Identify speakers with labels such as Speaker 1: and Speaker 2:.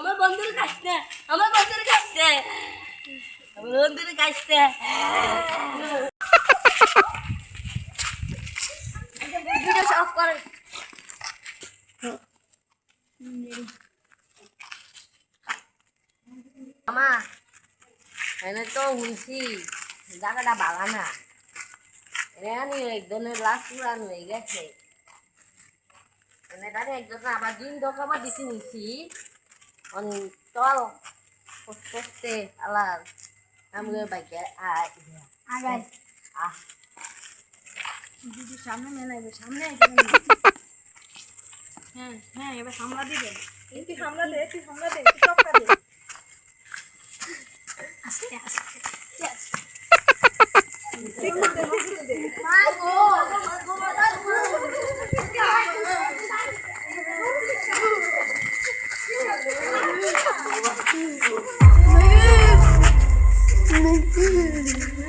Speaker 1: আমার বন্ধুর কাছে আমার বন্ধুর কাছে আমার বন্ধুর কাছে।
Speaker 2: ভিডিও অফ করেন।
Speaker 1: আমা এনে তো শুনছি জায়গাটা বালা না। এনে একজনের লাশ পুরান হয়ে গেছে। তাহলে একজন আবার দিন দোকামা দিতে নিছি। অন চল করতে আলার আমি বাইকে
Speaker 2: আগাই।
Speaker 1: আহ।
Speaker 2: দিদি সামনে মেলাইবে সামনে হ্যাঁ হ্যাঁ এবার সামলা দিবে।
Speaker 3: তুই হামলা দে তুই হামলা দে তুই চপকা দে।
Speaker 2: আস্তে আস্তে। Thank you.